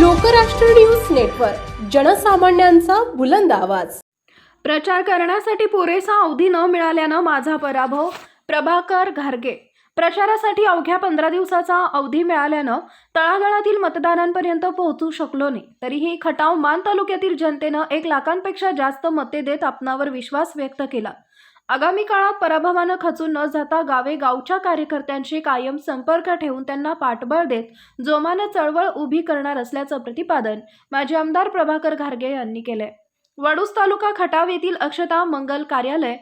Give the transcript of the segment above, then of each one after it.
Lokrashtra news network जनसामान्यांचा बुलंद आवाज. प्रचार करण्यासाठी पुरेसा अवधी न मिळाल्यानं माझा पराभव प्रभाकर घारगे. प्रचारासाठी अवघ्या पंधरा दिवसाचा अवधी मिळाल्यानं तळागाळातील मतदारांपर्यंत पोहोचू शकलो नाही. तरीही खटाव मान तालुक्यातील जनतेनं एक लाखांपेक्षा जास्त मते देत आपणावर विश्वास व्यक्त केला. आगामी काळात पराभवानं खचून न जाता गावे गावच्या कार्यकर्त्यांशी कायम संपर्क ठेवून त्यांना पाठबळ देत जोमानं चळवळ उभी करणार असल्याचं प्रतिपादन माजी आमदार प्रभाकर घारगे यांनी केलंय. वडूस तालुका खटाव येथील अक्षता मंगल कार्यालय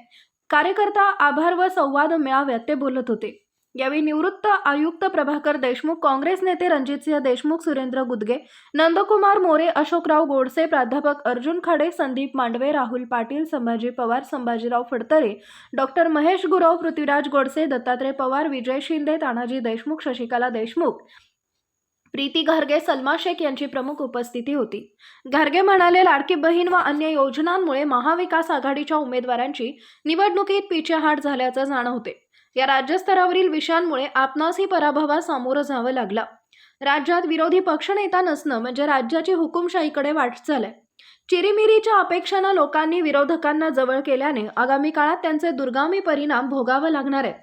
कार्यकर्ता आभार व संवाद मेळाव्यात ते बोलत होते. यावेळी निवृत्त आयुक्त प्रभाकर देशमुख काँग्रेस नेते रणजितसिंह देशमुख सुरेंद्र गुदगे नंदकुमार मोरे अशोकराव गोडसे प्राध्यापक अर्जुन खाडे संदीप मांडवे राहुल पाटील संभाजी पवार संभाजीराव फडतरे डॉक्टर महेश गुरव पृथ्वीराज गोडसे दत्तात्रय पवार विजय शिंदे तानाजी देशमुख शशिकला देशमुख प्रीती घारगे सलमा शेख यांची प्रमुख उपस्थिती होती. घारगे म्हणाले लाडकी बहीण व अन्य योजनांमुळे महाविकास आघाडीच्या उमेदवारांची निवडणुकीत पिछेहाट झाल्याचं जाणवते. या राज्यस्तरावरील विषयांमुळे आपणासही पराभवास सामोरं जावं लागला. राज्यात विरोधी पक्षनेता नसणं म्हणजे राज्याची हुकुमशाहीकडे वाटचाल आहे चिरीमिरीच्या अपेक्षांना लोकांनी विरोधकांना जवळ केल्याने आगामी काळात त्यांचे दुर्गामी परिणाम भोगावं लागणार आहेत.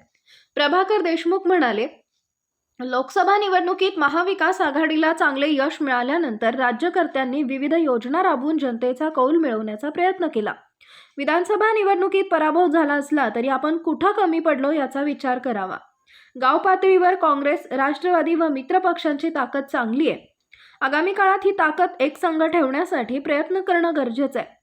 प्रभाकर देशमुख म्हणाले लोकसभा निवडणुकीत महाविकास आघाडीला चांगले यश मिळाल्यानंतर राज्यकर्त्यांनी विविध योजना राबवून जनतेचा कौल मिळवण्याचा प्रयत्न केला. विधानसभा निवडणुकीत पराभव झाला असला तरी आपण कुठं कमी पडलो याचा विचार करावा. गाव पातळीवर काँग्रेस राष्ट्रवादी व मित्र पक्षांची ताकद चांगली आहे. आगामी काळात ही ताकद एकसंघ ठेवण्यासाठी प्रयत्न करणं गरजेचं आहे.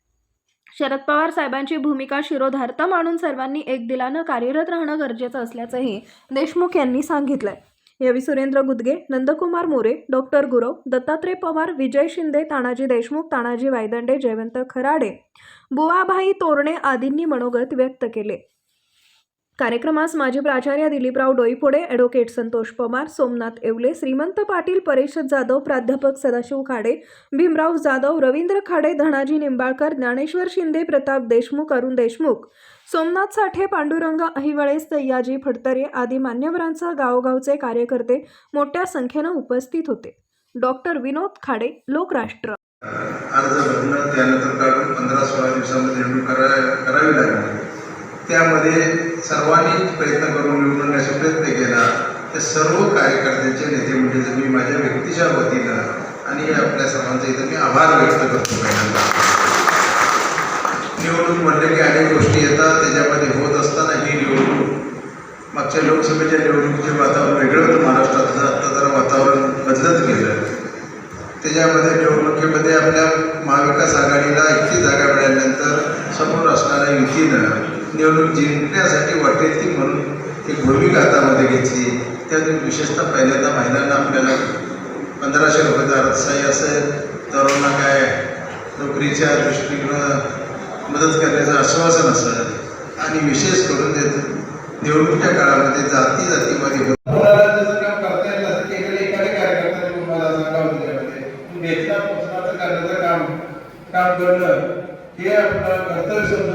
शरद पवार साहेबांची भूमिका शिरोधार्थ मानून सर्वांनी एक दिलानं कार्यरत राहणं गरजेचं असल्याचंही देशमुख यांनी सांगितलंय. यावेळी सुरेंद्र गुदगे नंदकुमार मोरे डॉक्टर गुरव दत्तात्रय पवार विजय शिंदे तानाजी देशमुख तानाजी वायदंडे जयवंत खराडे. बुवाभाई तोरणे आदींनी मनोगत व्यक्त केले. कार्यक्रमास माजी प्राचार्य दिलीपराव डोईफोडे ॲडव्होकेट संतोष पवार सोमनाथ येवले श्रीमंत पाटील परेश जाधव प्राध्यापक सदाशिव खाडे भीमराव जाधव रवींद्र खाडे धनाजी निंबाळकर ज्ञानेश्वर शिंदे प्रताप देशमुख अरुण देशमुख सोमनाथ साठे पांडुरंग अहिवळे सय्याजी फडतरे आदी मान्यवरांसह गावोगावचे कार्यकर्ते मोठ्या संख्येनं उपस्थित होते. डॉक्टर विनोद खाडे लोकराष्ट्र. अर्ज त्यानंतर काढून पंधरा सोळा दिवसामध्ये निवडणूक करावी लागली त्यामध्ये सर्वांनी प्रयत्न करून निवडण्याचा प्रयत्न केला. त्या सर्व कार्यकर्त्यांचे नेते म्हणजे मी माझ्या व्यक्तीच्या वतीनं आणि आपल्या सर्वांचा इथं मी आभार व्यक्त करतो पहिल्यांदा निवडणूक म्हणले की अनेक गोष्टी येतात त्याच्यामध्ये होत असताना ही निवडणूक मागच्या लोकसभेच्या निवडणुकीचे वातावरण वेगळं होतं महाराष्ट्रातलं आता जरा वातावरण बदलत गेलं. त्याच्यामध्ये निवडणुकीमध्ये आपल्या महाविकास आघाडीला इतकी जागा मिळाल्यानंतर समोर असणाऱ्या युतीनं निवडणूक जिंकण्यासाठी वाटेल ती म्हणून एक भूमिका हातामध्ये घेतली. त्यातून विशेषतः पहिल्यांदा महिलांना आपल्याला पंधराशे रुपयाचा अर्थसहाय्य असेल तरुणांना काय? नोकरीच्या दृष्टीनं मदत करण्याचं आश्वासन असेल आणि विशेष करून निवडणुकीच्या काळामध्ये जाती जातीमध्ये काम करणं हे आपलं कर्तव्य समजून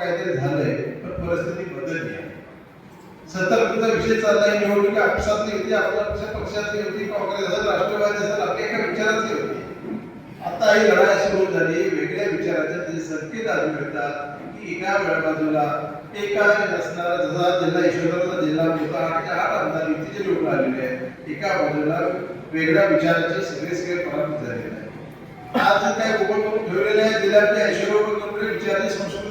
काहीतरी झालंय, पण परिस्थिती बदलली आहे. सतर्कता विषय चाललाय, निवडणुकी आपसातली होती आपल्या पक्ष पक्षातली होती, काँग्रेस असेल, राष्ट्रवादी असेल आपल्या एका विचारातली होती. आता ही लढाई सुरू झाली, वेगळ्या विचाराचे ते संकेत आढळून येतात की एका बाजूला एका असणारा जसा जिल्हा यशवंतरावचा जिल्हा होता, आणि आठ आमदार युतीचे निवडून आलेले आहेत, एका बाजूला वेगळ्या विचाराचे सगळे सगळे पराभूत झालेले आहेत. आज जे काही उभं करून ठेवलेले आहे जिल्ह्यातल्या ऐश्वर्य विचाराची संस्कृती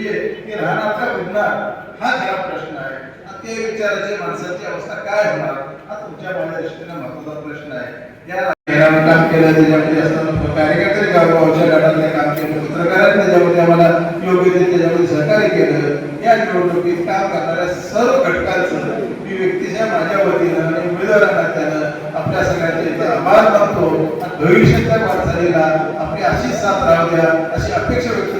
मी आहे ती राहणार का घडणार हा खरा प्रश्न आहे. ते विचाराची माणसाची अवस्था काय होणार? हा तुमच्या माझ्या दृष्टीने महत्त्वाचा प्रश्न आहे. या काम केलं त्याच्यामध्ये असताना कार्यकर्ते गावगावच्या गटातले काम केलं पत्रकारांनी त्याच्यामध्ये आम्हाला योग्य ते त्याच्यामध्ये सहकार्य केलं. या निवडणुकीत काम करणाऱ्या सर्व घटकांचं मी व्यक्तीच्या माझ्या वतीनं आणि उमेदवारांना त्यानं आपल्या सगळ्यांचे इथे आभार मानतो. आणि भविष्याच्या वाटचालीला आपली अशीच साथ राहू द्या अशी अपेक्षा व्यक्त